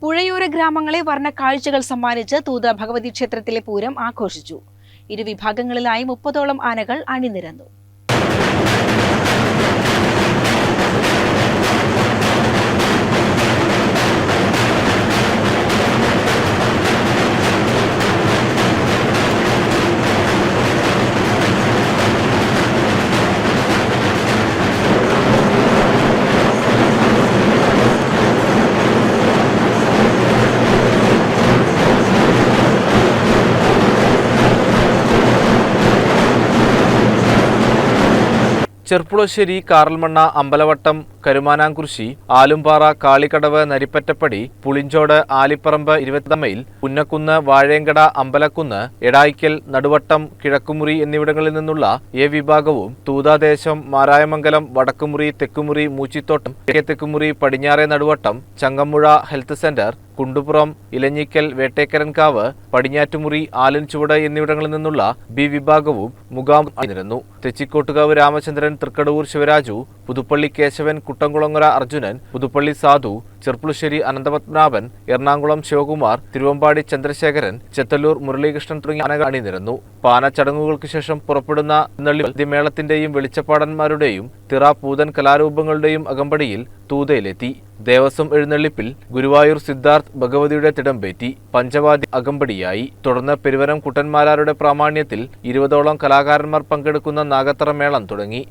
പുഴയോര ഗ്രാമങ്ങളെ വർണ കാഴ്ചകൾ സമ്മാനിച്ച് തൂത ഭഗവതി ക്ഷേത്രത്തിലെ പൂരം ആഘോഷിച്ചു. ഇരുവിഭാഗങ്ങളിലായി മുപ്പതോളം ആനകൾ അണിനിരന്നു. ചെർപ്പുളശ്ശേരി കാറൽമണ്ണ അമ്പലവട്ടം കരുമാനാംകുറിശി ആലുംപാറ കാളിക്കടവ് നരിപ്പറ്റപ്പടി പുളിഞ്ചോട് ആലിപ്പറമ്പ് ഇരുപത്തമ്മയിൽ പുന്നക്കുന്ന് വാഴയങ്കട അമ്പലക്കുന്ന് എടായിക്കൽ നടുവട്ടം കിഴക്കുമുറി എന്നിവിടങ്ങളിൽ നിന്നുള്ള എ വിഭാഗവും തൂതാദേശം മാരായമംഗലം വടക്കുമുറി തെക്കുമുറി മൂച്ചിത്തോട്ടം തെക്കുമുറി പടിഞ്ഞാറെ നടുവട്ടം ചങ്ങമ്പുഴ ഹെൽത്ത് സെന്റർ കുണ്ടുപുറം ഇലഞ്ഞിക്കൽ വേട്ടേക്കരൻകാവ് പടിഞ്ഞാറ്റുമുറി ആലൻചുവട് എന്നിവിടങ്ങളിൽ നിന്നുള്ള ബി വിഭാഗവും മുഖാം തെച്ചിക്കോട്ടുകാവ് രാമചന്ദ്രൻ തൃക്കടവൂർ ശിവരാജു പുതുപ്പള്ളി കേശവൻ കുട്ടംകുളങ്ങര അർജുനൻ പുതുപ്പള്ളി സാധു ചെർപ്പുളശ്ശേരി അനന്തപത്മനാഭൻ എറണാകുളം ശിവകുമാർ തിരുവമ്പാടി ചന്ദ്രശേഖരൻ ചെത്തല്ലൂർ മുരളീകൃഷ്ണൻ തുടങ്ങിയ ആനകൾ അണിനിരന്നു. പാന ചടങ്ങുകൾക്ക് ശേഷം പുറപ്പെടുന്ന നള്ളിമേളത്തിന്റെയും വെളിച്ചപ്പാടന്മാരുടെയും തിറ പൂതൻ കലാരൂപങ്ങളുടെയും അകമ്പടിയിൽ തൂതയിലെത്തി. ദേവസ്വം എഴുന്നള്ളിപ്പിൽ ഗുരുവായൂർ സിദ്ധാർത്ഥ് ഭഗവതിയുടെ തിടമ്പേറ്റി പഞ്ചവാദി അകമ്പടിയായി. തുടർന്ന് പെരുവരം കുട്ടന്മാരാരുടെ പ്രാമാണ്യത്തിൽ ഇരുപതോളം കലാകാരന്മാർ പങ്കെടുക്കുന്ന നാഗത്തറ മേളം തുടങ്ങി.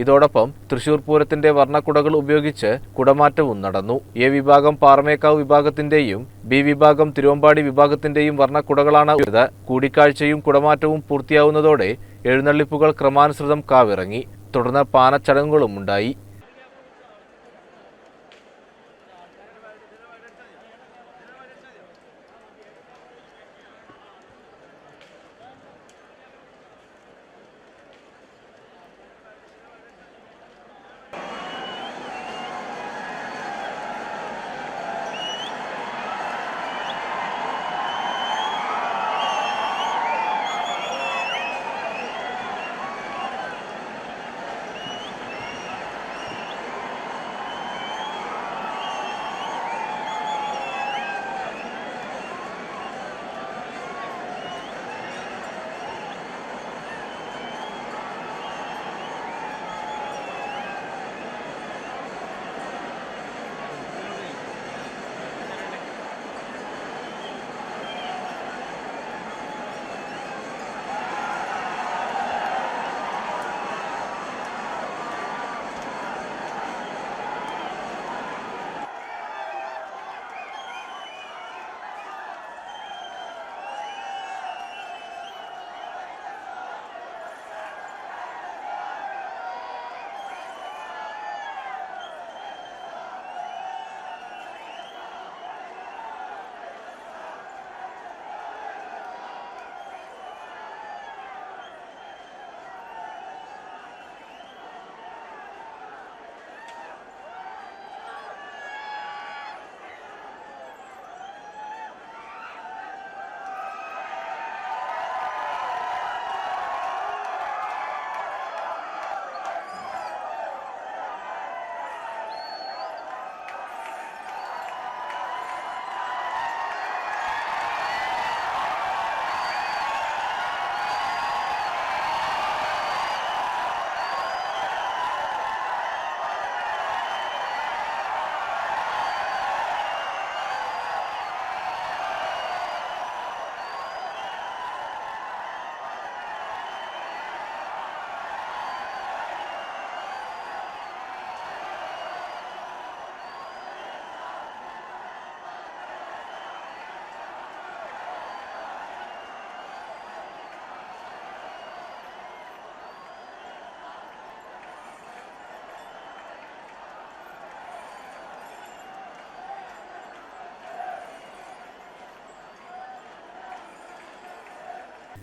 ഇതോടൊപ്പം തൃശൂർ പൂരത്തിന്റെ വർണക്കുടകൾ ഉപയോഗിച്ച് കുടമാറ്റവും നടന്നു. എ വിഭാഗം പാറമേക്കാവ് വിഭാഗത്തിന്റെയും ബി വിഭാഗം തിരുവമ്പാടി വിഭാഗത്തിന്റെയും വർണക്കുടകളാണ് കൂടിക്കാഴ്ചയും കുടമാറ്റവും പൂർത്തിയാവുന്നതോടെ എഴുന്നള്ളിപ്പുകൾ ക്രമാനുസൃതം കാവിറങ്ങി. തുടർന്ന് പാനച്ചടങ്ങുകളും ഉണ്ടായി.